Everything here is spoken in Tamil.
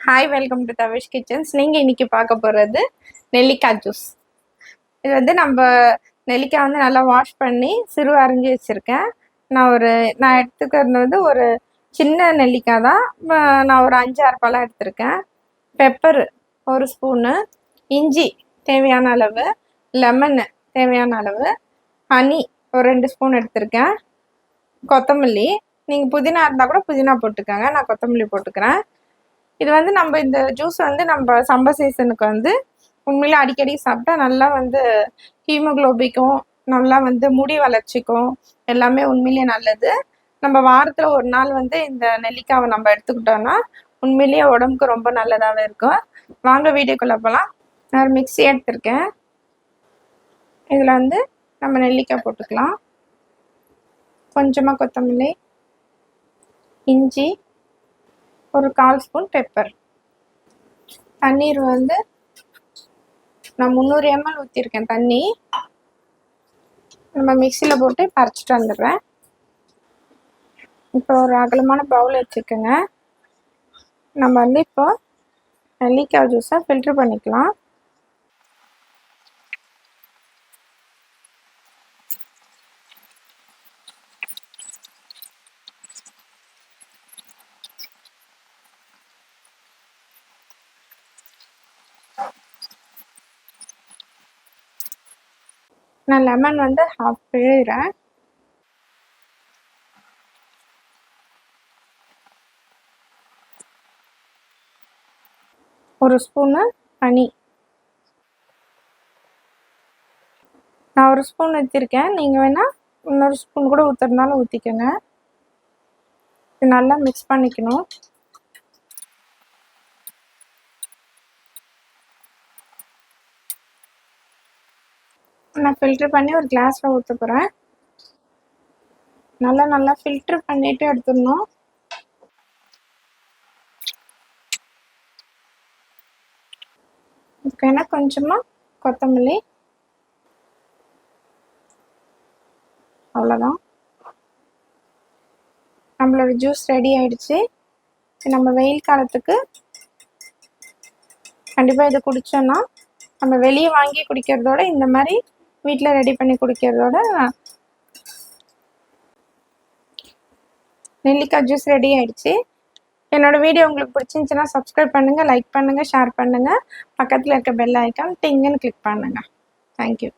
Hi welcome to Tavish kitchens நீங்கள் இன்றைக்கி பார்க்க போகிறது நெல்லிக்காய் ஜூஸ் இது வந்து நம்ம நெல்லிக்காய் வந்து நல்லா வாஷ் பண்ணி சிறு அரிஞ்சு வச்சுருக்கேன். நான் ஒரு நான் எடுத்துக்கிறது வந்து ஒரு சின்ன நெல்லிக்காய் தான். நான் ஒரு அஞ்சாறு பழம் எடுத்திருக்கேன். பெப்பர் ஒரு ஸ்பூனு இஞ்சி தேவையான அளவு லெமனு தேவையான அளவு ஹனி ஒரு ரெண்டு ஸ்பூன் எடுத்திருக்கேன். கொத்தமல்லி நீங்கள் புதினா இருந்தால் கூட புதினா போட்டுக்கோங்க. நான் கொத்தமல்லி போட்டுக்கிறேன். இது வந்து நம்ம இந்த ஜூஸ் வந்து நம்ம சம்மர் சீசனுக்கு வந்து உண்மையில அடிக்கடி சாப்பிட்டா நல்லா வந்து ஹீமோகுளோபிக்கும் நல்லா வந்து முடி வளர்ச்சிக்கும் எல்லாமே உண்மையிலேயே நல்லது. நம்ம வாரத்தில் ஒரு நாள் வந்து இந்த நெல்லிக்காவை நம்ம எடுத்துக்கிட்டோம்னா உண்மையிலேயே உடம்புக்கு ரொம்ப நல்லதாகவே இருக்கும். வாங்க வீடியோக்குள்ளே போகலாம் நான் ஒரு மிக்ஸி எடுத்திருக்கேன். இதில் வந்து நம்ம நெல்லிக்காய் போட்டுக்கலாம். கொஞ்சமாக கொத்தமல்லி இஞ்சி ஒரு கால் ஸ்பூன் பெப்பர் தண்ணீர் வந்து நான் முந்நூறு எம்எல் ஊற்றிருக்கேன் தண்ணி. நம்ம மிக்சியில் போட்டு பறிச்சிட்டு வந்துடுறேன். இப்போ ஒரு அகலமான பவுல் வச்சுக்கோங்க நம்ம வந்து இப்போ நெல்லிக்காய் ஜூஸை ஃபில்ட்ரு பண்ணிக்கலாம். நான் லெமன் வந்து ஹாஃப் பிழிகிறேன் ஒரு ஸ்பூனு ஹனி நான் ஒரு ஸ்பூன் ஊற்றிருக்கேன் நீங்கள் வேணால் இன்னொரு ஸ்பூன் கூட ஊற்றுறதுனாலும் ஊற்றிக்கோங்க இது நல்லா மிக்ஸ் பண்ணிக்கணும். நான் ஃபில்டர் பண்ணி ஒரு கிளாஸில் ஊற்ற போகிறேன் நல்லா நல்லா ஃபில்டர் பண்ணிட்டு எடுத்துடணும். இதுக்கு கொஞ்சமாக கொத்தமல்லி. அவ்வளோதான் நம்மளோட ஜூஸ் ரெடி ஆயிடுச்சு. நம்ம வெயில் காலத்துக்கு கண்டிப்பாக இதை குடித்தோன்னா நம்ம வெளியே வாங்கி குடிக்கிறதோட இந்த மாதிரி வீட்டில் ரெடி பண்ணி குடிக்கிறதோட நெல்லிக்காய் ஜூஸ் ரெடி ஆயிடுச்சு. என்னோட வீடியோ உங்களுக்கு பிடிச்சிருந்துச்சுன்னா சப்ஸ்கிரைப் பண்ணுங்கள் லைக் பண்ணுங்கள் ஷேர் பண்ணுங்கள் பக்கத்தில் இருக்க பெல் ஐக்கான் டிங்குன்னு கிளிக் பண்ணுங்கள் தேங்க்யூ